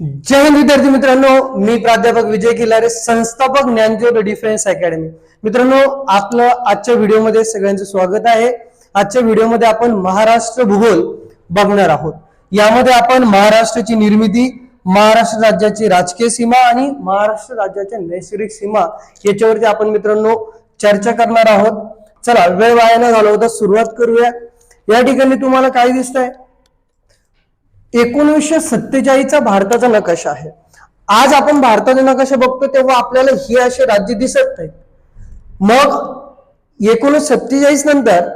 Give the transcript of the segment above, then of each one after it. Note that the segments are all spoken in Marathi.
जय हिंद विद्यार्थी मित्रांनो मी प्राध्यापक विजय किल्लारे संस्थापक ज्ञानज्योत डिफेन्स अकॅडमी. मित्रांनो आपलं आजच्या व्हिडिओमध्ये सगळ्यांचं स्वागत आहे. आजच्या व्हिडिओमध्ये आपण महाराष्ट्र भूगोल बघणार आहोत. यामध्ये आपण महाराष्ट्राची निर्मिती महाराष्ट्र राज्याची राजकीय सीमा आणि महाराष्ट्र राज्याच्या नैसर्गिक सीमा याच्यावरती आपण मित्रांनो चर्चा करणार आहोत. चला वेळ वाया न घालवता सुरुवात करूया. या ठिकाणी तुम्हाला काय दिसतंय? एकोणीसशे सत्तेचाळीसचा भारताचा नकाशा आहे. आज आपण भारताचा नकाशा बघतो तेव्हा आपल्याला ही असे राज्य दिसत नाही. मग एकोणीसशे सत्तेचाळीस नंतर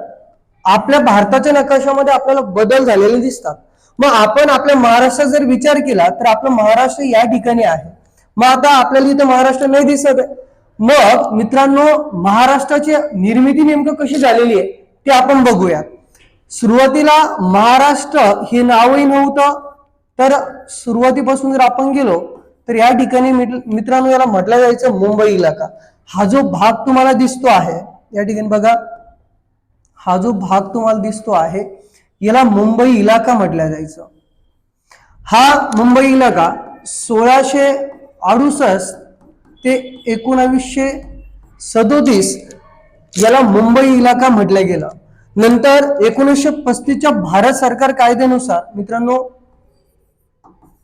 आपल्या भारताच्या नकाशामध्ये आपल्याला बदल झालेले दिसतात. मग आपण आपल्या महाराष्ट्रात जर विचार केला तर आपलं महाराष्ट्र या ठिकाणी आहे. मग आता आपल्याला इथं महाराष्ट्र नाही दिसत आहे. मग मित्रांनो महाराष्ट्राची निर्मिती नेमकं कशी झालेली आहे ते आपण बघूया सुरुवातीला महाराष्ट्र हे नावही नव्हतं तर सुरुवातीपासून जर आपण गेलो तर या ठिकाणी मित्र- मित्रांनो याला म्हटलं जायचं मुंबई इलाका. हा जो भाग तुम्हाला दिसतो आहे या ठिकाणी बघा. हा जो भाग तुम्हाला दिसतो आहे याला मुंबई इलाका म्हटलं जायचं. हा मुंबई इलाका सोळाशे अडुसष्ट ते एकोणावीसशे सदोतीस याला मुंबई इलाका म्हटलं गेलं. नंतर एकोणीसशे पस्तीसच्या भारत सरकार कायद्यानुसार मित्रांनो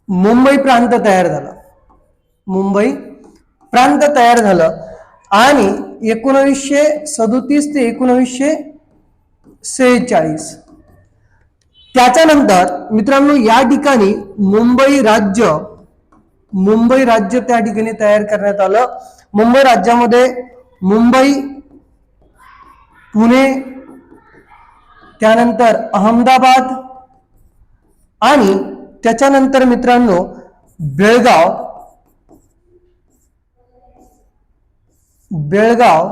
मुंबई प्रांत तयार झाला. मुंबई प्रांत तयार झालं आणि एकोणवीसशे सदोतीस ते एकोणवीसशे सेहेचाळीस. त्याच्यानंतर मित्रांनो या ठिकाणी मुंबई राज्य मुंबई राज्य त्या ठिकाणी तयार करण्यात आलं. मुंबई राज्यामध्ये मुंबई पुणे त्यानंतर अहमदाबाद आणि त्याच्यानंतर मित्रांनो बेळगाव. बेळगाव.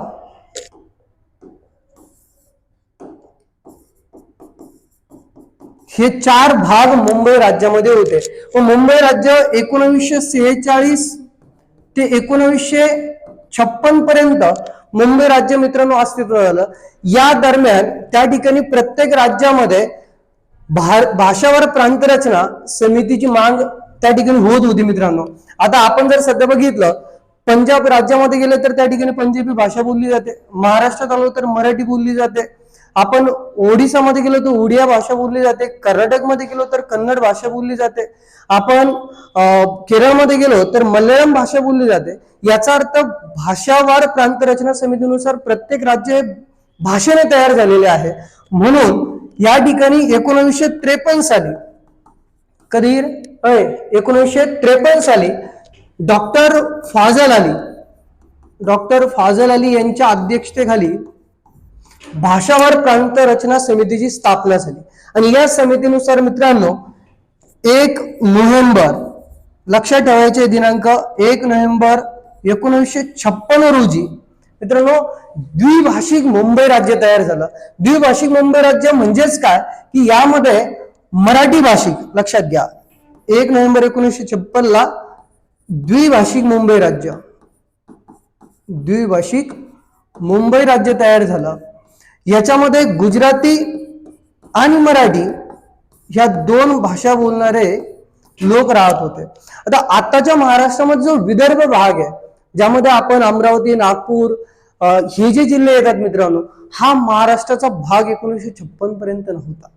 हे चार भाग मुंबई राज्यामध्ये होते. व मुंबई राज्य एकोणवीसशे सेहेचाळीस ते एकोणवीसशे छप्पन पर्यंत मुंबई राज्य मित्रांनो अस्तित्व झालं या दरम्यान त्या ठिकाणी प्रत्येक राज्यामध्ये भा- भाषावर प्रांतरचना समितीची मांग त्या ठिकाणी होत होती मित्रांनो. आता आपण जर सध्या बघितलं पंजाब राज्यामध्ये गेलं तर त्या ठिकाणी पंजाबी भाषा बोलली जाते. महाराष्ट्रात आलो तर मराठी बोलली जाते. आपण ओडिसामध्ये गेलो तर ओडिया भाषा बोलली जाते कर्नाटकमध्ये गेलो तर कन्नड भाषा बोलली जाते. आपण केरळमध्ये गेलो तर मल्याळम भाषा बोलली जाते. याचा अर्थ भाषावार प्रांतरचना समितीनुसार प्रत्येक राज्य भाषेने तयार झालेले आहे. म्हणून या ठिकाणी एकोणवीसशे त्रेपन्न साली कधी एकोणीसशे त्रेपन्न साली डॉक्टर फाजल अली डॉक्टर फाजल अली यांच्या अध्यक्षतेखाली भाषावार प्रांत रचना समितीची स्थापना झाली. आणि या समितीनुसार मित्रांनो एक नोव्हेंबर लक्षात ठेवायचे दिनांक एक नोव्हेंबर एकोणीसशे छप्पन रोजी मित्रांनो द्विभाषिक मुंबई राज्य तयार झालं. द्विभाषिक मुंबई राज्य म्हणजेच काय? की यामध्ये मराठी भाषिक लक्षात घ्या. एक नोव्हेंबर एकोणीसशे छप्पन ला द्विभाषिक मुंबई राज्य. द्विभाषिक मुंबई राज्य तयार झालं. याच्यामध्ये गुजराती आणि मराठी ह्या दोन भाषा बोलणारे लोक राहत होते. आता आताच्या महाराष्ट्रामध्ये जो विदर्भ भाग आहे ज्यामध्ये आपण अमरावती नागपूर हे जे जिल्हे येतात मित्रांनो हा महाराष्ट्राचा भाग एकोणीसशे छप्पन पर्यंत नव्हता.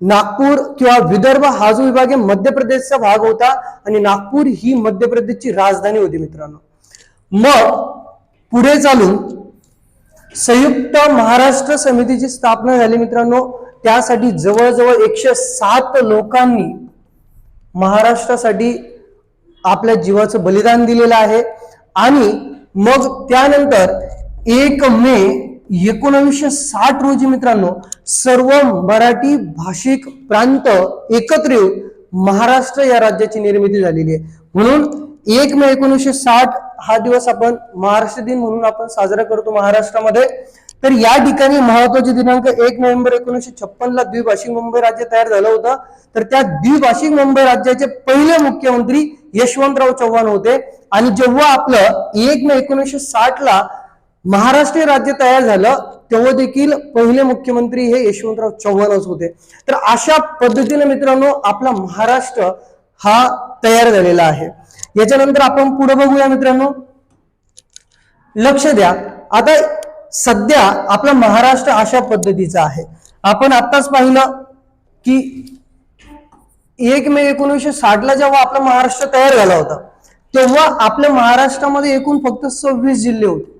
नागपूर किंवा विदर्भ हा जो विभाग आहे मध्य प्रदेशचा भाग होता आणि नागपूर ही मध्य प्रदेशची राजधानी होती मित्रांनो. मग पुढे चालून संयुक्त महाराष्ट्र समितीची स्थापना झाली मित्रांनो. त्यासाठी जवळजवळ एकशे सात लोकांनी महाराष्ट्रासाठी आपल्या जीवाचं बलिदान दिलेलं आहे. आणि मग त्यानंतर एक मे एकोणवीसशे साठ रोजी मित्रांनो सर्व मराठी भाषिक प्रांत एकत्र येऊन महाराष्ट्र या राज्याची निर्मिती झालेली आहे. म्हणून एक मे एकोणीसशे साठ हा दिवस आपण महाराष्ट्र दिन म्हणून आपण साजरा करतो महाराष्ट्रामध्ये. तर या ठिकाणी महत्त्वाचे दिनांक एक नोव्हेंबर एकोणीसशे छप्पन ला द्विभाषिक मुंबई राज्य तयार झालं होतं. तर त्या द्विभाषिक मुंबई राज्याचे पहिले मुख्यमंत्री यशवंतराव चव्हाण होते. आणि जेव्हा आपलं एक मे एकोणीसशे साठ ला महाराष्ट्र राज्य तयार झालं तेव्हा देखील पहिले मुख्यमंत्री हे यशवंतराव चव्हाणच होते. तर अशा पद्धतीने मित्रांनो आपला महाराष्ट्र हा तयार झालेला आहे. याच्यानंतर आपण पुढे बघूया मित्रांनो. लक्ष द्या. आता सध्या आपला महाराष्ट्र अशा पद्धतीचा आहे. आपण आत्ताच पाहिलं की एक मे एकोणीसशे साठला जेव्हा आपला महाराष्ट्र तयार झाला होता तेव्हा आपल्या महाराष्ट्रामध्ये एकूण फक्त सव्वीस जिल्हे होते.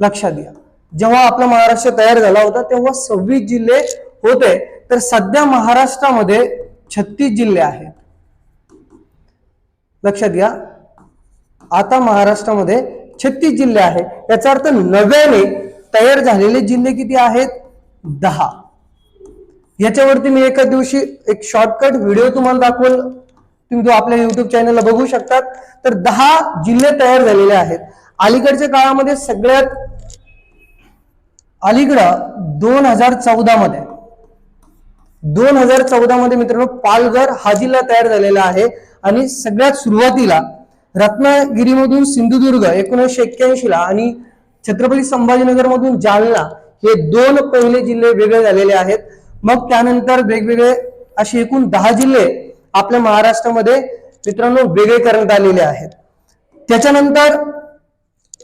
लक्षात घ्या. जेव्हा आपला महाराष्ट्र तयार झाला होता तेव्हा सव्वीस जिल्हे होते. तर सध्या महाराष्ट्रामध्ये छत्तीस जिल्हे आहेत. लक्षात घ्या. आता महाराष्ट्रामध्ये छत्तीस जिल्हे आहेत. याचा अर्थ नव्याने तयार झालेले जिल्हे किती आहेत? दहा. याच्यावरती मी एका दिवशी एक शॉर्टकट व्हिडिओ तुम्हाला दाखवल. तुम्ही तो आपल्या युट्यूब चॅनलला बघू शकतात. तर दहा जिल्हे तयार झालेले आहेत. अलीकडच्या काळामध्ये सगळ्यात अलीकडं दोन हजार चौदा मध्ये. दोन हजार चौदा मध्ये मित्रांनो पालघर हा जिल्हा तयार झालेला आहे. आणि सगळ्यात सुरुवातीला रत्नागिरीमधून सिंधुदुर्ग एकोणीसशे एक्क्याऐंशीला आणि छत्रपती संभाजीनगरमधून जालना हे दोन पहिले जिल्हे वेगळे झालेले आहेत. मग त्यानंतर वेगवेगळे असे एकूण दहा जिल्हे आपल्या महाराष्ट्रामध्ये मित्रांनो वेगळे करण्यात आलेले आहेत. त्याच्यानंतर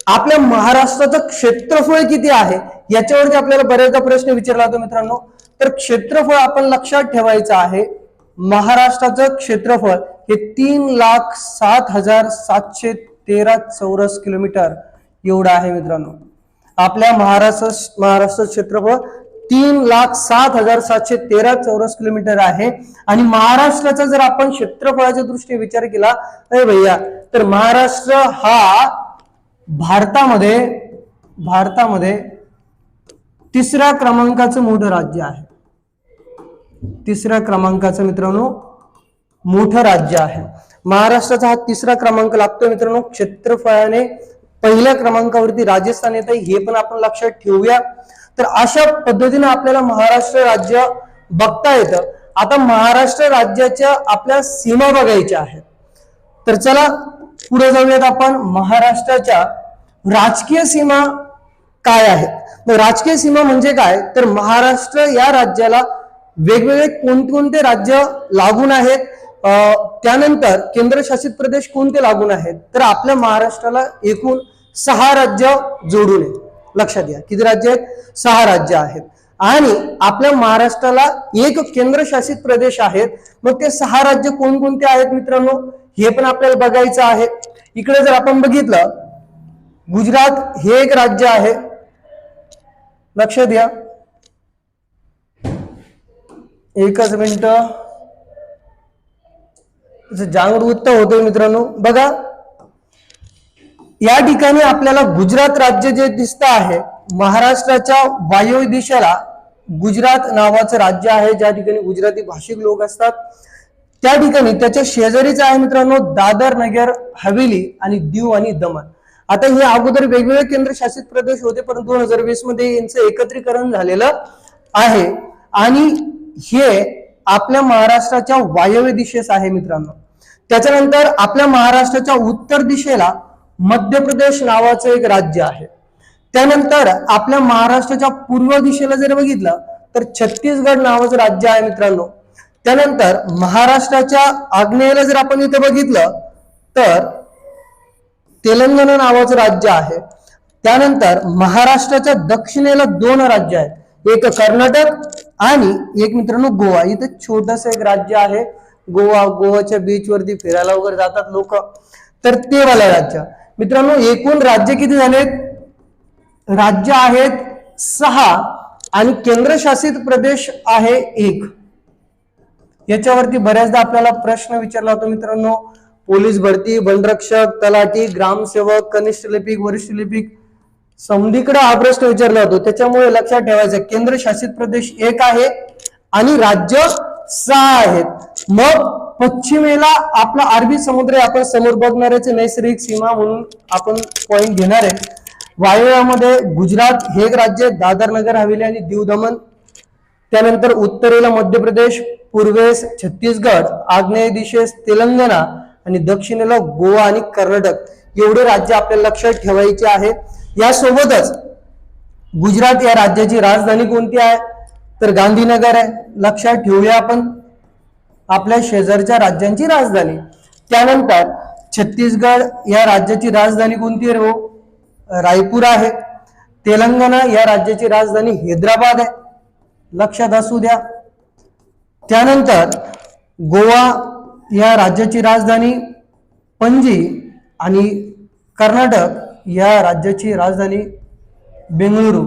आपल्या महाराष्ट्राचं क्षेत्रफळ किती आहे याच्यावरती आपल्याला बऱ्याचदा प्रश्न विचारला जातो मित्रांनो. तर क्षेत्रफळ आपण लक्षात ठेवायचं आहे महाराष्ट्राचं क्षेत्रफळ हे तीन लाख सात हजार सातशे तेरा चौरस किलोमीटर एवढं आहे मित्रांनो. आपल्या महाराष्ट्र महाराष्ट्र क्षेत्रफळ तीन लाख सात हजार सातशे तेरा चौरस किलोमीटर आहे. आणि महाराष्ट्राचा जर आपण क्षेत्रफळाच्या दृष्टीने विचार केला अरे भैया तर महाराष्ट्र हा भारतामध्ये भारतामध्ये तिसऱ्या क्रमांकाचं मोठं राज्य आहे. तिसऱ्या क्रमांकाचं मित्रांनो मोठं राज्य आहे. महाराष्ट्राचा हा तिसरा क्रमांक लागतो मित्रांनो. क्षेत्रफळाने पहिल्या क्रमांकावरती राजस्थान येत आहे हे पण आपण लक्षात ठेवूया. तर अशा पद्धतीने आपल्याला महाराष्ट्र राज्य बघता येतं. आता महाराष्ट्र राज्याच्या आपल्या सीमा बघायच्या आहेत. तर चला पुढे जाऊयात आपण. महाराष्ट्राच्या राजकीय सीमा काय आहेत? राजकीय सीमा म्हणजे काय? तर महाराष्ट्र या राज्याला वेगवेगळे कोणकोणते राज्य लागून आहेत? त्यानंतर केंद्रशासित प्रदेश कोणते लागून आहेत? तर आपल्या महाराष्ट्राला एकूण सहा राज्य जोडून आहे लक्षात घ्या किती राज्य आहेत? सहा राज्य आहेत. आणि आपल्या महाराष्ट्राला एक केंद्रशासित प्रदेश आहेत. मग ते सहा राज्य कोणकोणते आहेत मित्रांनो? हे पण आपल्याला बघायचं आहे. इकडे जर आपण बघितलं गुजरात हे एक राज्य आहे. लक्ष द्या एकच मिनिट. जागृत होतोय मित्रांनो बघा. या ठिकाणी आपल्याला गुजरात राज्य जे दिसत आहे महाराष्ट्राच्या वायव्य दिशेला गुजरात नावाचं राज्य आहे. ज्या ठिकाणी गुजराती भाषिक लोक असतात त्या ठिकाणी त्याच्या शेजारीच आहे मित्रांनो दादर नगर हवेली आणि दीव आणि दमण. आता हे अगोदर वेगवेगळे केंद्रशासित प्रदेश होते पण दोन हजार वीसमध्ये यांचं एकत्रीकरण झालेलं आहे. आणि हे आपल्या महाराष्ट्राच्या वायव्य दिशेस आहे मित्रांनो. त्याच्यानंतर आपल्या महाराष्ट्राच्या उत्तर दिशेला मध्य प्रदेश नावाचं एक राज्य आहे. त्यानंतर आपल्या महाराष्ट्राच्या पूर्व दिशेला जर बघितलं तर छत्तीसगड नावाचं राज्य आहे मित्रांनो. त्यानंतर महाराष्ट्राच्या आग्नेयेला जर आपण इथे बघितलं तर तेलंगणा नावाचं राज्य आहे. त्यानंतर महाराष्ट्राच्या दक्षिणेला दोन राज्य आहेत. एक कर्नाटक आणि एक मित्रांनो गोवा. इथं छोटस एक राज्य आहे. गोवा गोवाच्या बीच वरती फिरायला वगैरे जातात लोक. तर ते वाला राज्य. मित्रांनो एकूण राज्य किती झालेत? राज्य आहेत सहा आणि केंद्रशासित प्रदेश आहे एक. याच्यावरती बऱ्याचदा आपल्याला प्रश्न विचारला होता मित्रांनो. पोलीस भरती वनरक्षक तलाठी ग्रामसेवक कनिष्ठ लिपिक वरिष्ठ लिपिक. समधीकडे हा प्रश्न विचारला होतो. त्याच्यामुळे लक्षात ठेवायचं केंद्रशासित प्रदेश एक आहे आणि राज्य सहा आहेत. मग पश्चिमेला आपला अरबी समुद्र आपण समोर बघणाऱ्याचे नैसर्गिक सीमा म्हणून आपण पॉइंट घेणार आहे. वायव्यामध्ये गुजरात हे एक राज्य दादर नगर हवेली आणि दीव दमन त्यानंतर उत्तरेला मध्य प्रदेश पूर्वेस छत्तीसगड आग्नेय दिशेस तेलंगणा आणि दक्षिणेला गोवा आणि कर्नाटक. एवढे राज्य आपल्याला लक्षात ठेवायचे आहेत. यासोबतच गुजरात या राज्याची राजधानी कोणती आहे? तर गांधीनगर आहे. लक्षात ठेवूया आपण. आपल्या शेजारच्या राज्यांची राजधानी. त्यानंतर छत्तीसगड या राज्याची राजधानी कोणती आहे हो रायपूर आहे. तेलंगणा या राज्याची राजधानी हैदराबाद आहे. लक्षात असू द्या. त्यानंतर गोवा या राज्याची राजधानी पणजी आणि कर्नाटक या राज्याची राजधानी बेंगळुरू.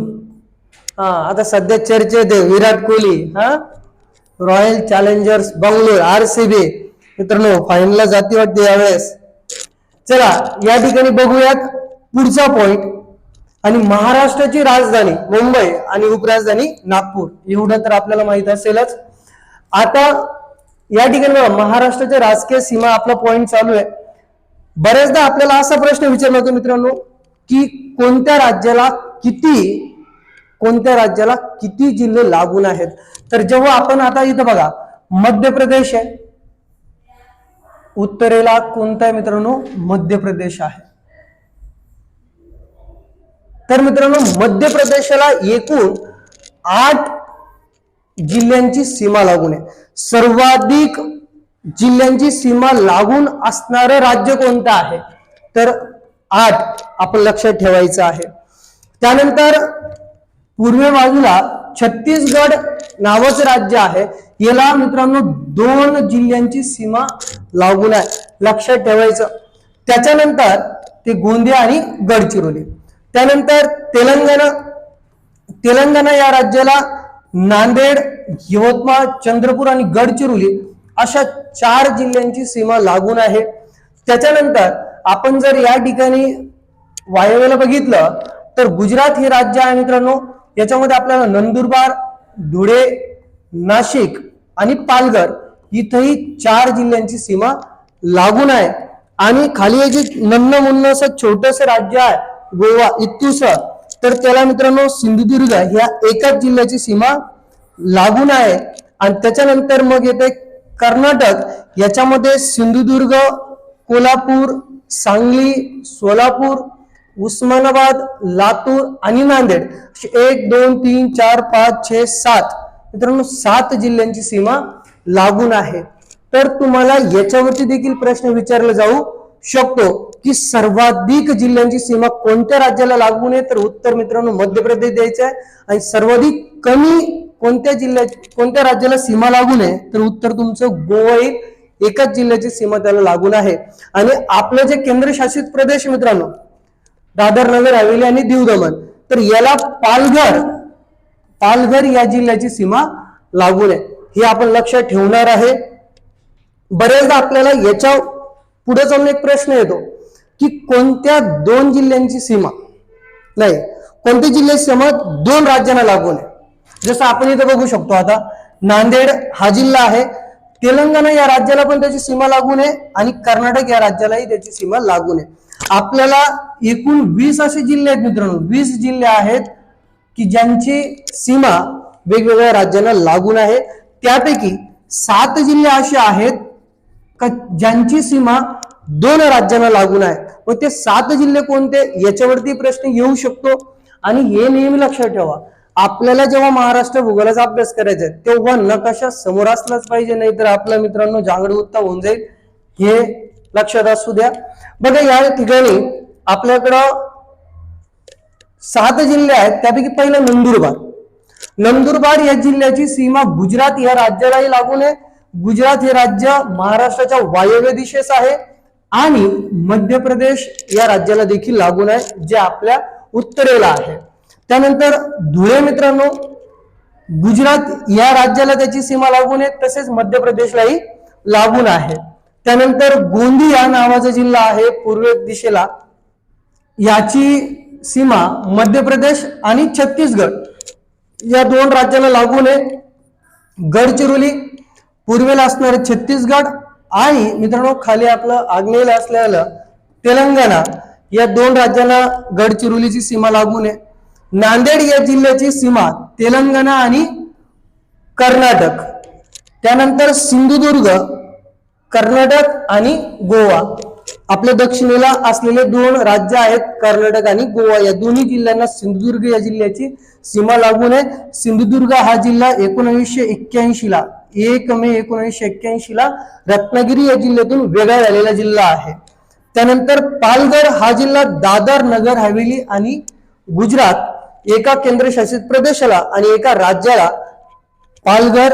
हा आता सध्या चर्चेत आहे. विराट कोहली हा? Royal challengers Bangalore R C B मित्रांनो फायनलला जाती वाटते यावेळेस. चला या ठिकाणी बघूयात पुढचा पॉइंट आणि महाराष्ट्राची राजधानी मुंबई आणि उपराजधानी नागपूर. एवढं तर आपल्याला माहीत असेलच. आता या ठिकाणी महाराष्ट्राच्या राजकीय सीमा आपला पॉइंट चालू आहे. बऱ्याचदा आपल्याला असा प्रश्न विचारला होता मित्रांनो की कोणत्या राज्याला किती कोणत्या राज्याला किती जिल्हे लागून आहेत? तर जेव्हा आपण आता इथं बघा मध्य प्रदेश आहे. उत्तरेला कोणता आहे मित्रांनो? मध्य प्रदेश आहे. तर मित्रांनो मध्य प्रदेशाला एकूण आठ जिल्ह्यांची सीमा लागून आहे. सर्वाधिक जिल्ह्यांची सीमा लागून असणारं राज्य कोणतं आहे? तर आठ आपण लक्षात ठेवायचं आहे. त्यानंतर पूर्वे बाजूला छत्तीसगड नावाचं राज्य आहे. याला मित्रांनो दोन जिल्ह्यांची सीमा लागून आहे. लक्षात ठेवायचं. त्याच्यानंतर ते गोंदिया आणि गडचिरोली. त्यानंतर तेलंगणा तेलंगणा या राज्याला नांदेड यवतमाळ चंद्रपूर आणि गडचिरोली अशा चार जिल्ह्यांची सीमा लागून आहे. त्याच्यानंतर आपण जर या ठिकाणी वायव्याला बघितलं तर गुजरात हे राज्य आहे मित्रांनो. याच्यामध्ये आपल्याला नंदुरबार धुळे नाशिक आणि पालघर इथंही चार जिल्ह्यांची सीमा लागून आहे. आणि खाली हे जे नन्न मुन्न असं छोटस राज्य आहे गोवा इत्तुस तर त्याला मित्रांनो सिंधुदुर्ग ह्या एकाच जिल्ह्याची सीमा लागून आहे. आणि त्याच्यानंतर मग येते कर्नाटक. याच्यामध्ये सिंधुदुर्ग कोल्हापूर सांगली सोलापूर उस्मानाबाद लातूर आणि नांदेड एक दोन तीन चार पाच छे सात. मित्रांनो सात जिल्ह्यांची सीमा लागून आहे. तर तुम्हाला याच्यावरती देखील प्रश्न विचारला जाऊ शकतो की सर्वाधिक जिल्ह्यांची सीमा कोणत्या राज्याला लागून आहे? तर उत्तर मित्रांनो मध्य प्रदेश द्यायचं आहे. आणि सर्वाधिक कमी कोणत्या जिल्ह्याची कोणत्या राज्याला सीमा लागून आहे? तर उत्तर तुमचं गोवा येईल. एकाच जिल्ह्याची सीमा त्याला लागून आहे. आणि आपलं जे केंद्रशासित प्रदेश मित्रांनो दादर नगर हवेली आणि दीव दमण तर याला पालघर पालघर या जिल्ह्याची सीमा लागून आहे. हे आपण लक्षात ठेवणार आहे. बरेचदा आपल्याला याच्यापुढे जाऊन एक प्रश्न येतो की कोणत्या दोन जिल्ह्यांची सीमा? नाही कोणत्या जिल्ह्याची सीमा दोन राज्यांना लागून आहे? जसं आपण इथं बघू शकतो आता नांदेड हा जिल्हा आहे तेलंगणा या राज्याला पण त्याची सीमा लागून आहे आणि कर्नाटक या राज्यालाही त्याची सीमा लागून आहे. आपल्याला एकूण वीस असे जिल्हे आहेत मित्रांनो. वीस जिल्हे आहेत की ज्यांची सीमा वेगवेगळ्या राज्यांना लागून आहे. त्यापैकी सात जिल्हे असे आहेत का ज्यांची सीमा दोन राज्यांना लागून आहे. व ते सात जिल्हे कोणते याच्यावरती प्रश्न येऊ शकतो. आणि हे नेहमी लक्षात ठेवा. आपल्याला जेव्हा महाराष्ट्र भूगोलाचा अभ्यास करायचा आहे तेव्हा नकाशा समोर असलाच पाहिजे नाहीतर आपल्या मित्रांनो जागरूकता होऊन जाईल. हे लक्षात असू द्या. बघा या ठिकाणी आपल्याकडं सात जिल्हे आहेत त्यापैकी पहिलं नंदुरबार. नंदुरबार या जिल्ह्याची सीमा गुजरात या राज्यालाही लागून आहे. गुजरात हे राज्य महाराष्ट्राच्या वायव्य दिशेस आहे आणि मध्य प्रदेश या राज्याला देखील लागून आहे जे आपल्या उत्तरेला आहे. त्यानंतर धुळे मित्रांनो गुजरात या राज्याला त्याची सीमा लागून आहे तसेच मध्य प्रदेशलाही लागून आहे. त्यानंतर गोंदिया नावाचा जिल्हा आहे पूर्व दिशेला. याची सीमा मध्य प्रदेश आणि छत्तीसगड या दोन राज्याला लागून आहे गडचिरोली पूर्वेला असणारे छत्तीसगड आणि मित्रांनो खाली आपलं आग्नेयला असलेलं तेलंगणा या दोन राज्यांना गडचिरोलीची सीमा लागून आहे नांदेड या जिल्ह्याची सीमा तेलंगणा आणि कर्नाटक. त्यानंतर सिंधुदुर्ग कर्नाटक आणि गोवा. आपल्या दक्षिणेला असलेले दोन राज्य आहेत कर्नाटक आणि गोवा. या दोन्ही जिल्ह्यांना सिंधुदुर्ग या जिल्ह्याची सीमा लागून आहे. सिंधुदुर्ग हा जिल्हा एकोणवीसशे एक्क्याऐंशी ला एक मे एकोणीसशे एक्क्याऐंशी ला रत्नागिरी या जिल्ह्यातून वेगळा झालेला जिल्हा आहे. त्यानंतर पालघर हा जिल्हा दादर नगर हवेली आणि गुजरात एका केंद्रशासित प्रदेशाला आणि एका राज्याला पालघर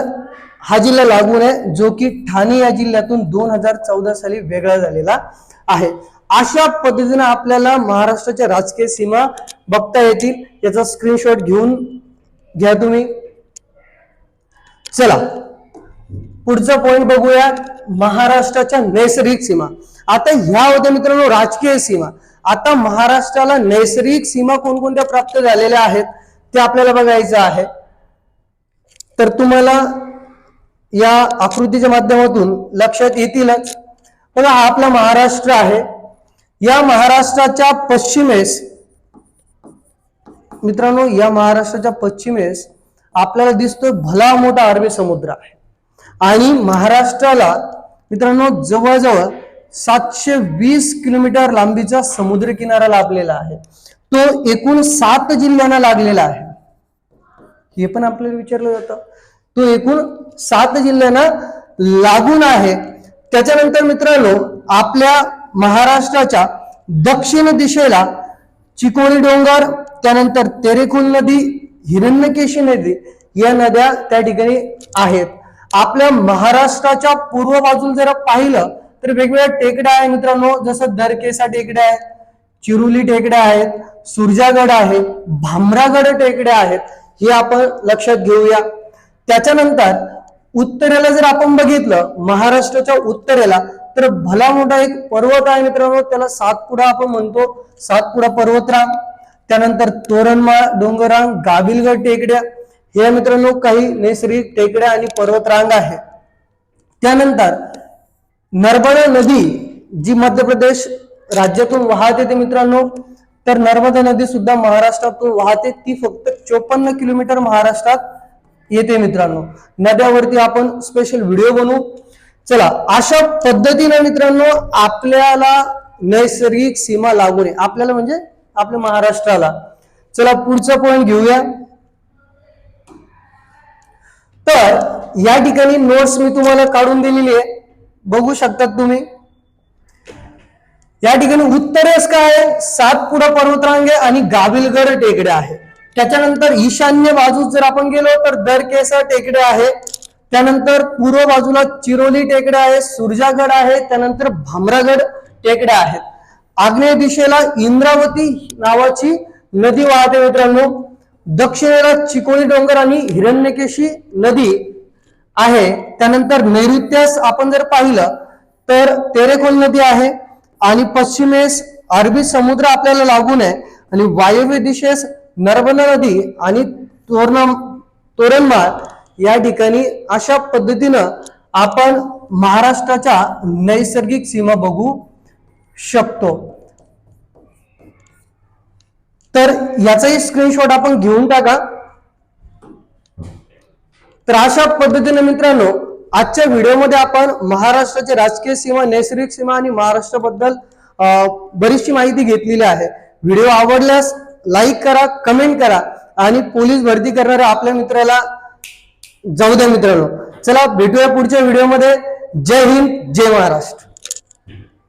हा जिल्हा लागून आहे जो की ठाणे या जिल्ह्यातून दोन हजार चौदा साली वेगळा झालेला आहे. अशा पद्धतीने आपल्याला महाराष्ट्राच्या राजकीय सीमा बघता येतील. याचा स्क्रीनशॉट घेऊन घ्या तुम्ही. चला. पुढचा पॉइंट बघूया. महाराष्ट्राच्या नैसर्गिक सीमा. आता ह्या होत्या मित्रांनो राजकीय सीमा. आता महाराष्ट्राला नैसर्गिक सीमा कोणकोणत्या प्राप्त झालेल्या आहेत ते आपल्याला बघायचं आहे. तर तुम्हाला या आकृतीच्या माध्यमातून लक्षात येतीलच. बघा हा आपला महाराष्ट्र आहे. या महाराष्ट्राच्या पश्चिमेस मित्रांनो या महाराष्ट्राच्या पश्चिमेस आपल्याला दिसतोय भला मोठा अरबी समुद्र आहे. आणि महाराष्ट्राला मित्रांनो जवळजवळ सातशे वीस किलोमीटर लांबीचा समुद्र किनारा लाभलेला आहे. तो एकूण सात जिल्ह्यांना लागलेला आहे. हे पण आपल्याला विचारलं जातं. तो एकूण सात जिल्ह्यांना लागून आहे. त्याच्यानंतर मित्रांनो आपल्या महाराष्ट्राच्या दक्षिण दिशेला चिकोली डोंगर त्यानंतर तेरेकुल नदी हिरण्यकेशी नदी या नद्या त्या ठिकाणी आहेत. आपल्या महाराष्ट्राच्या पूर्व बाजूला जर पाहिलं तर वेगवेगळ्या टेकड्या आहे मित्रांनो. जसं दरकेसा टेकड्या आहेत चिरुली टेकड्या आहेत सुरजागड आहे भामरागड टेकड्या आहेत. हे आपण लक्षात घेऊया. त्याच्यानंतर उत्तरेला जर आपण बघितलं महाराष्ट्राच्या उत्तरेला तर भला मोठा एक पर्वत आहे मित्रांनो त्याला सातपुडा आपण म्हणतो. सातपुडा पर्वतरांग त्यानंतर तोरणमाळ डोंगरांग गाभिलगड टेकड्या. हे मित्रांनो काही नैसर्गिक टेकड्या आणि पर्वतरांग आहे. त्यानंतर नर्मदा नदी जी मध्य प्रदेश राज्यातून वाहते ते मित्रांनो तर नर्मदा नदी सुद्धा महाराष्ट्रातून वाहते. ती फक्त चोपन्न किलोमीटर महाराष्ट्रात येते मित्रांनो. नद्यावरती आपण स्पेशल व्हिडिओ बनवू. चला अशा पद्धतीने मित्रांनो आपल्याला नैसर्गिक सीमा लागू नये. आपल्याला म्हणजे आपल्या महाराष्ट्राला. चला पुढचा पॉइंट घेऊया. तर या ठिकाणी नोट्स मी तुम्हाला काढून दिलेली आहे. बघू शकतात तुम्ही. या ठिकाणी उत्तरेस काय आहे? सातपुडा पर्वतरांगे आणि गाविलगड टेकड्या आहे. त्याच्यानंतर ईशान्य बाजूस जर आपण गेलो तर दरकेसा टेकड्या आहे. त्यानंतर पूर्व बाजूला चिरोली टेकड्या आहे सुरजागड आहे त्यानंतर भामरागड टेकड्या आहेत आग्नेय दिशेला इंद्रावती नावाची नदी वाहते मित्रांनो. दक्षिणेला चिकोली डोंगर आणि हिरण्यकेशी नदी आहे. त्यानंतर नैऋत्यास आपण जर पाहिलं तर तेरेखोल नदी आहे आणि पश्चिमेस अरबी समुद्र आपल्याला लागून आहे आणि वायव्य दिशेस नर्मदा नदी आणि तोरणा तोरणमाळ या ठिकाणी अशा पद्धतीनं आपण महाराष्ट्राच्या नैसर्गिक सीमा बघू शकतो. तर याचाही स्क्रीनशॉट आपण घेऊन टाका. तर अशा पद्धतीने मित्रांनो आजच्या व्हिडिओमध्ये आपण महाराष्ट्राची राजकीय सीमा नैसर्गिक सीमा आणि महाराष्ट्राबद्दल अं, बरीचशी माहिती घेतलेली आहे. व्हिडिओ आवडल्यास लाईक करा कमेंट करा आणि पोलीस भरती करणाऱ्या आपल्या मित्राला जाऊ द्या मित्रांनो. चला भेटूया पुढच्या व्हिडिओमध्ये जय हिंद जय महाराष्ट्र.